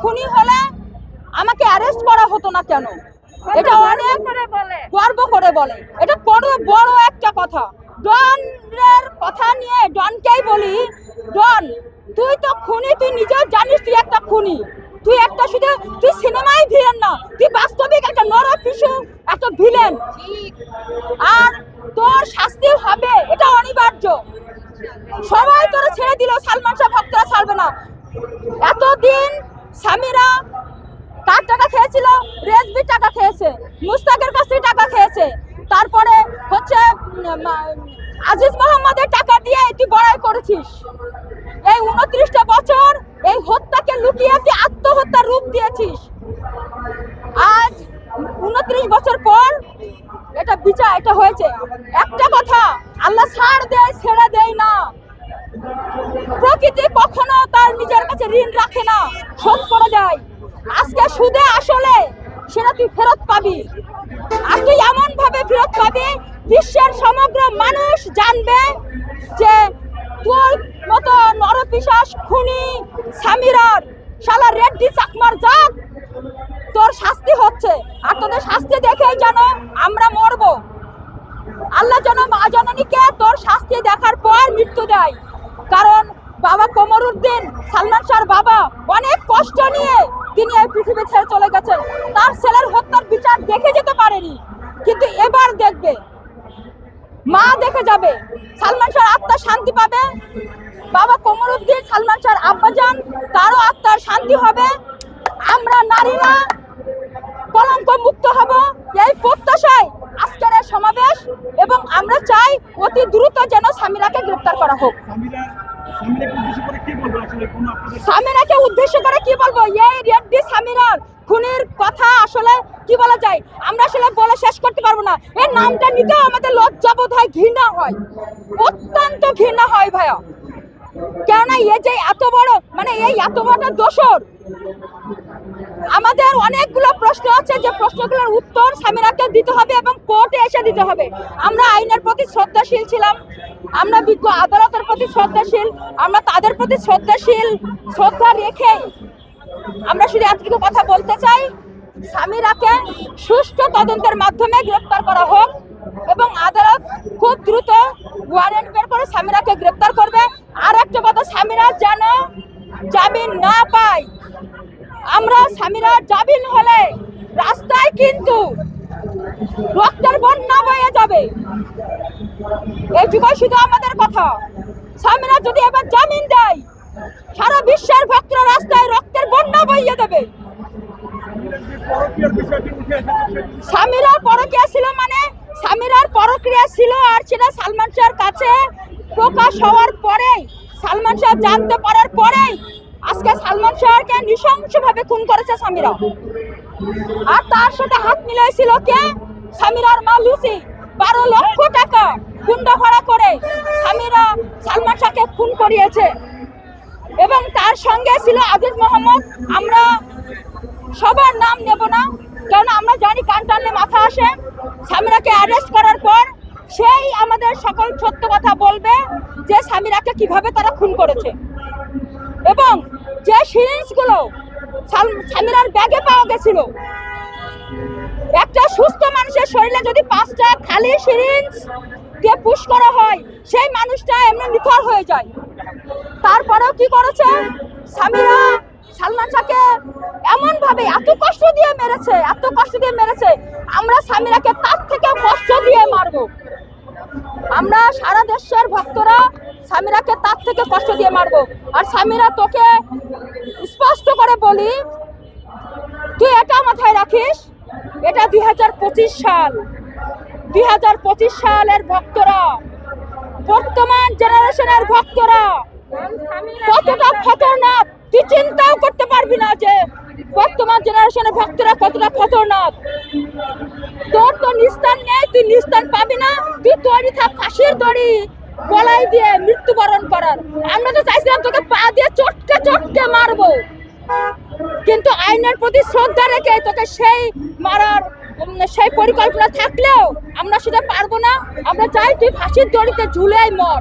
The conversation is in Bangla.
খুনি হলে আমাকে অ্যারেস্ট করা হতো না কেন? এটা অনেক গর্ব করে বলে। এটা বড় বড় একটা কথা। ডনের কথা নিয়ে ডনকেই বলি। ডন তুই তো খুনি তুই নিজেও জানিস তুই একটা খুনি। তুই একটা শুধু তুই সিনেমায় ভিলেন না তুই বাস্তবিক একটা নর পিছু একটা ভিলেন আর তোর শাস্তি হবে এটা অনিবার্য। সবাই তোরা ছেড়ে দিল সালমান শাহ ভক্তরা ছাড়বে না। এতদিন স্বামীরা কার টাকা খেয়েছিল রেজবির টাকা খেয়েছে, মুস্তাকের কাছ টাকা খেয়েছে। তারপরে হচ্ছে আজিজ মোহাম্মদের টাকা দিয়ে এটি বড়াই করেছিস। এই উনত্রিশটা বছর এই হত্যাকে লুকিয়ে আত্মহত্যার রূপ দিয়েছিস। তার নিজের কাছে ঋণ রাখে না, শোধ আজকে সুদে আসলে সেটা তুই ফেরত পাবি। আর তুই এমন ভাবে ফেরত পাবি, বিশ্বের সমগ্র মানুষ জানবে যে তোর মতো নরপিশাস খুনি স্বামীরার শালা রেড্ডি চাকমার জাত, তোর শাস্তি হচ্ছে। আর তোদের শাস্তি দেখেই যেন আমরা মরবো। আল্লাহ যেন মা জননীকে তোর শাস্তি দেখার পর মৃত্যু দেয়। কারণ বাবা কমরুদ্দিন, সালমান শাহর বাবা, অনেক কষ্ট নিয়ে তিনি এই পৃথিবী ছেড়ে চলে গেছেন। তার ছেলের হত্যার বিচার দেখে যেতে পারেনি, কিন্তু এবার দেখবে। মা দেখে যাবে, সালমান শাহর আত্মা শান্তি পাবে, বাবা কমরুদ্দিন, সালমান শাহর আব্বাজান, তারও আত্মার শান্তি হবে। আমরা নারীরা কলঙ্ক মুক্ত হব, এই প্রত্যাশায় আজকের এই সমাবেশ এবং আমরা চাই অতি দ্রুত যেন স্বামীরাকে গ্রেপ্তার করা হোক। স্বামীরাকে উদ্দেশ্য করে কি বলব? এই রেড্ডি স্বামীরার খুনির কথা আসলে কি বলা যায়? আমরা আসলে বলে শেষ করতে পারব না। এর নামটা নিতেও আমাদের লজ্জা বোধ হয় ঘৃণা হয়। অত্যন্ত ঘৃণা হয় ভাইয়া। কেননা এ যে এত বড় মানে এই এত বড় দোষর। আমাদের অনেকগুলো প্রশ্ন আছে যে প্রশ্নগুলোর উত্তর স্বামীরাকে দিতে হবে এবং কোর্টে এসে দিতে হবে। আমরা আইনের প্রতি শ্রদ্ধাশীল ছিলাম, আমরা বিজ্ঞ আদালতের প্রতি শ্রদ্ধাশীল, আমরা তাদের প্রতি শ্রদ্ধাশীল, শ্রদ্ধা রেখে আমরা শুধু এতটুকু কথা বলতে চাই, স্বামীরাকে সুষ্ঠু তদন্তের মাধ্যমে গ্রেপ্তার করা হোক এবং আদালত খুব দ্রুত ওয়ারেন্ট বের করে স্বামীরাকে গ্রেপ্তার করবে। আর একটা কথা, স্বামীরা যেন জামিন না পায় আমরা স্বামীরা জামিন হলে রাস্তায় কিন্তু রক্তের বন্যা বয়ে যাবে। এইটুকুই শুধু আমাদের কথা। স্বামীরা যদি এবার জামিন দেয়, সারা বিশ্বের ভক্ত রাস্তায় রক্তের বন্যা বইয়ে দেবে। স্বামীরা পরক্রিয়া ছিল মানে স্বামীরার পরক্রিয়া ছিল আর সেটা সালমান শাহর কাছে প্রকাশ হওয়ার পরেই, সালমান শাহ জানতে পারার পরেই সালমান শাহকে নৃশংসভাবে খুন করেছে স্বামীরা। আর তার সাথে হাত মিলাইছিল কে? স্বামীরার মা লুসি। বারো লক্ষ টাকা গুন্ডা ভাড়া করে স্বামীরা সালমান শাহকে খুন করিয়েছে। এবং তার সঙ্গে ছিল আজিজ মোহাম্মদ। আমরা সবার নাম নেব না কারণ আমরা জানি কান টানলে মাথা আসে। স্বামীরাকে অ্যারেস্ট করার পর সেই আমাদের সকল সত্য কথা বলবে যে স্বামীরাকে কীভাবে তারা খুন করেছে। এবং যে সিরিঞ্জগুলো স্বামীরার ব্যাগে পাওয়া গেছিল। একটা সুস্থ মানুষের শরীরে যদি পাঁচটা খালি সিরিঞ্জ দিয়ে পুশ করা হয়, সেই মানুষটা এমনি নিথর হয়ে যায়। তারপরেও কি করেছে? স্বামীরা সালমান শাহকে এমন ভাবে এত কষ্ট দিয়ে মেরেছে, এত কষ্ট দিয়ে মেরেছে, আমরা স্বামীরাকে তার থেকে কষ্ট দিয়ে মারবো। আমরা সারা দেশের ভক্তরা স্বামীরাকে তার থেকে কষ্ট দিয়ে মারবো। আর স্বামীরা তোকে স্পষ্ট করে বলি, তুই এটা মাথায় রাখিস, এটা দু হাজার পঁচিশ সাল। দু হাজার পঁচিশ সালের ভক্তরা, বর্তমান জেনারেশনের ভক্তরা, কতটা খতরনাক, তুই চিন্তাও করতে পারবি না যে বর্তমান জেনারেশনের ভক্তরা কতটা খতরনাক। তোর তো নিস্তার নেই, তুই নিস্তার পাবি না, তুই তৈরি থাক ফাঁসির দড়ি। গলায় দিয়ে মৃত্যুবরণ করার। আমরা তো চাইছিলাম তোকে পা দিয়ে চটকে চটকে মারবো। কিন্তু আইনের প্রতি শ্রদ্ধা রেখে তোকে সেই মারার সেই পরিকল্পনা থাকলেও আমরা সেটা পারব না। আমরা চাই তুই ফাঁসির দড়িতে ঝুলেই মর।